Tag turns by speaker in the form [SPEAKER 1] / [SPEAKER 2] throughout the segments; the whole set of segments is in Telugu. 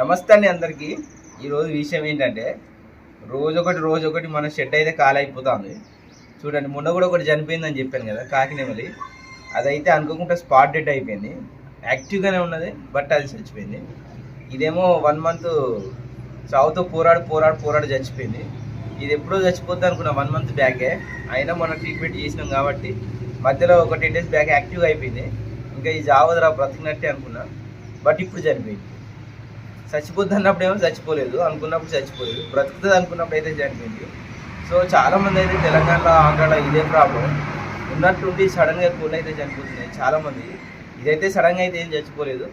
[SPEAKER 1] నమస్తే అండి అందరికీ. ఈరోజు విషయం ఏంటంటే రోజు ఒకటి రోజు ఒకటి మన షెడ్ అయితే కాలైపోతుంది అయిపోతుంది. చూడండి మొన్న కూడా ఒకటి చనిపోయిందని చెప్పాను కదా కాకినేమలి అదైతే అనుకోకుండా స్పాట్ డెడ్ అయిపోయింది. యాక్టివ్గానే ఉన్నది బట్ అది చచ్చిపోయింది. ఇదేమో వన్ మంత్ చావుతో పోరాడు పోరాడు పోరాడు చచ్చిపోయింది. ఇది ఎప్పుడో చచ్చిపోద్ది అనుకున్నా వన్ మంత్ బ్యాకే. అయినా మనం ట్రీట్మెంట్ చేసినాం కాబట్టి మధ్యలో ఒక టెన్ డేస్ బ్యాక్ యాక్టివ్గా అయిపోయింది. ఇంకా ఈ జావదరా బ్రతికినట్టే అనుకున్నా బట్ ఇప్పుడు చనిపోయింది. చచ్చిపోద్ది అన్నప్పుడు ఏమో చచ్చిపోలేదు. అనుకున్నప్పుడు చచ్చిపోలేదు. బ్రతుకుతుంది అనుకున్నప్పుడు అయితే చనిపోయింది. సో చాలామంది అయితే తెలంగాణలో ఆంధ్రాలో ఇదే ప్రాబ్లం ఉన్నట్టుండి సడన్గా కూల్ అయితే చనిపోతున్నాయి చాలామంది. ఇదైతే సడన్గా అయితే ఏం చచ్చిపోలేదు.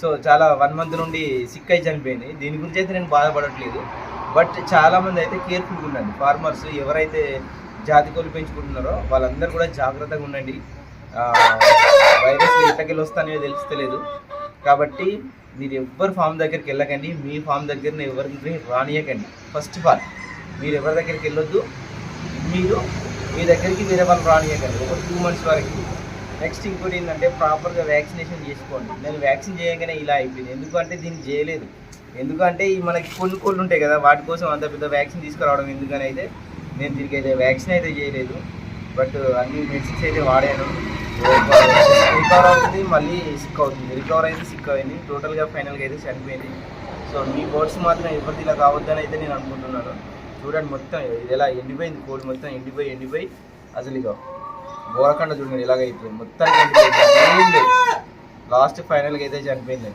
[SPEAKER 1] సో చాలా వన్ మంత్ నుండి సిక్ అయి చనిపోయింది. దీని గురించి అయితే నేను బాధపడట్లేదు. బట్ చాలామంది అయితే కేర్ఫుల్గా ఉండండి. ఫార్మర్స్ ఎవరైతే జాతి కోళ్ళు పెంచుకుంటున్నారో వాళ్ళందరూ కూడా జాగ్రత్తగా ఉండండి. వైరస్ ఎట్టకెళ్ళి వస్తానో తెలుస్తలేదు. కాబట్టి మీరు ఎవ్వరు ఫామ్ దగ్గరికి వెళ్ళకండి మీ ఫామ్ దగ్గర ఎవరిని రానియకండి. ఫస్ట్ ఆఫ్ ఆల్ మీరు ఎవరి దగ్గరికి వెళ్ళొద్దు మీరు మీ దగ్గరికి వేరే వాళ్ళు రానియకండి ఒక టూ మంత్స్ వరకు. నెక్స్ట్ ఇంకోటి ఏంటంటే ప్రాపర్గా వ్యాక్సినేషన్ చేసుకోండి. నేను వ్యాక్సిన్ చేయగానే ఇలా అయిపోయింది. ఎందుకంటే దీన్ని చేయలేదు. ఎందుకంటే ఈ మనకి కొన్ని కోళ్ళు ఉంటాయి కదా వాటి కోసం అంత పెద్ద వ్యాక్సిన్ తీసుకురావడం ఎందుకని అయితే నేను దీనికి అయితే వ్యాక్సిన్ అయితే చేయలేదు. బట్ అన్ని మెడిసిన్స్ అయితే వాడాను. రికవర్ అవుతుంది మళ్ళీ సిక్ అవుతుంది రికవర్ అయితే సిక్ అయింది టోటల్గా ఫైనల్గా అయితే చనిపోయింది. సో మీ బోర్డ్స్ మాత్రం ఎవరిది ఇలా కావద్దని అయితే నేను అనుకుంటున్నాను. చూడండి మొత్తం ఇది ఎలా ఎండిపోయింది కోడి మొత్తం ఎండిపోయి ఎండిపోయి. అసలు ఇక గోరకండ చూడండి ఇలాగ మొత్తం లాస్ట్ ఫైనల్గా అయితే చనిపోయింది.